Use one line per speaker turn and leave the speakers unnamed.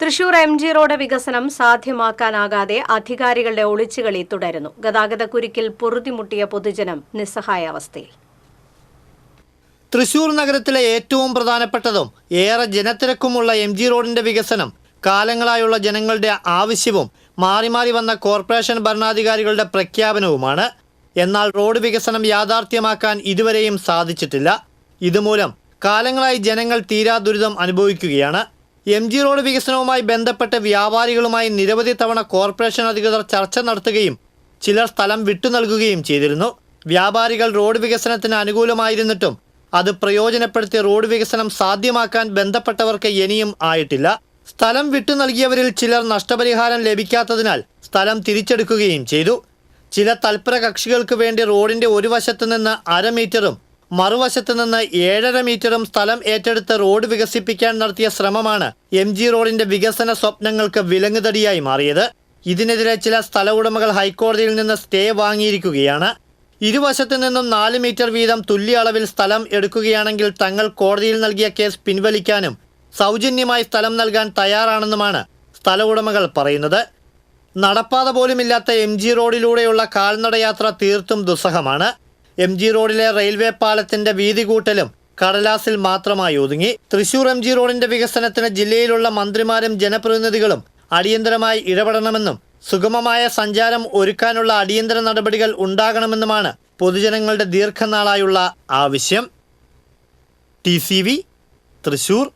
Thrissur M G road വികസനം സാധ്യമാക്കാനാകാതെ അധികാരികളുടെ ഒളിച്ചുകളി തുടരുന്നു. ഗതാഗത കുരുക്കിൽ പൊറുതിമുട്ടിയ പൊതുജനം നിസ്സഹായാവസ്ഥയിൽ.
തൃശൂർ നഗരത്തിലെ ഏറ്റവും പ്രധാനപ്പെട്ടതും ഏറെ ജനത്തിരക്കുമുള്ള എം ജി റോഡിന്റെ വികസനം കാലങ്ങളായുള്ള ജനങ്ങളുടെ ആവശ്യവും മാറി മാറി വന്ന കോർപ്പറേഷൻ ഭരണാധികാരികളുടെ പ്രഖ്യാപനവുമാണ്. എന്നാൽ റോഡ് വികസനം യാഥാർത്ഥ്യമാക്കാൻ ഇതുവരെയും സാധിച്ചിട്ടില്ല. ഇതുമൂലം കാലങ്ങളായി ജനങ്ങൾ തീരാ ദുരിതം അനുഭവിക്കുകയാണ്. എം ജി റോഡ് വികസനവുമായി ബന്ധപ്പെട്ട് വ്യാപാരികളുമായി നിരവധി തവണ കോർപ്പറേഷൻ അധികൃതർ ചർച്ച നടത്തുകയും ചിലർ സ്ഥലം വിട്ടു നൽകുകയും ചെയ്തിരുന്നു. വ്യാപാരികൾ റോഡ് വികസനത്തിന് അനുകൂലമായിരുന്നിട്ടും അത് പ്രയോജനപ്പെടുത്തി റോഡ് വികസനം സാധ്യമാക്കാൻ ബന്ധപ്പെട്ടവർക്ക് ഇനിയും ആയിട്ടില്ല. സ്ഥലം വിട്ടു നൽകിയവരിൽ ചിലർ നഷ്ടപരിഹാരം ലഭിക്കാത്തതിനാൽ സ്ഥലം തിരിച്ചെടുക്കുകയും ചെയ്തു. ചില തൽപര കക്ഷികൾക്ക് വേണ്ടി റോഡിന്റെ ഒരു വശത്തു നിന്ന് അര മീറ്ററും മറുവശത്ത് നിന്ന് ഏഴര മീറ്ററും സ്ഥലം ഏറ്റെടുത്ത് റോഡ് വികസിപ്പിക്കാൻ നടത്തിയ ശ്രമമാണ് എം ജി റോഡിന്റെ വികസന സ്വപ്നങ്ങൾക്ക് വിലങ്ങുതടിയായി മാറിയത്. ഇതിനെതിരെ ചില സ്ഥല ഉടമകൾ ഹൈക്കോടതിയിൽ നിന്ന് സ്റ്റേ വാങ്ങിയിരിക്കുകയാണ്. ഇരുവശത്തു നിന്നും നാല് മീറ്റർ വീതം തുല്യ അളവിൽ സ്ഥലം എടുക്കുകയാണെങ്കിൽ തങ്ങൾ കോടതിയിൽ നൽകിയ കേസ് പിൻവലിക്കാനും സൗജന്യമായി സ്ഥലം നൽകാൻ തയ്യാറാണെന്നുമാണ് സ്ഥല ഉടമകൾ പറയുന്നത്. നടപ്പാത പോലുമില്ലാത്ത എം ജി റോഡിലൂടെയുള്ള കാൽനടയാത്ര തീർത്തും ദുസ്സഹമാണ്. എം ജി റോഡിലെ റെയിൽവേ പാലത്തിന്റെ വീതി കൂട്ടലും കടലാസിൽ മാത്രമായി ഒതുങ്ങി. തൃശൂർ എം ജി റോഡിന്റെ വികസനത്തിന് ജില്ലയിലുള്ള മന്ത്രിമാരും ജനപ്രതിനിധികളും അടിയന്തരമായി ഇടപെടണമെന്നും സുഗമമായ സഞ്ചാരം ഒരുക്കാനുള്ള അടിയന്തര നടപടികൾ ഉണ്ടാകണമെന്നുമാണ് പൊതുജനങ്ങളുടെ ദീർഘനാളായുള്ള ആവശ്യം. ടി തൃശൂർ.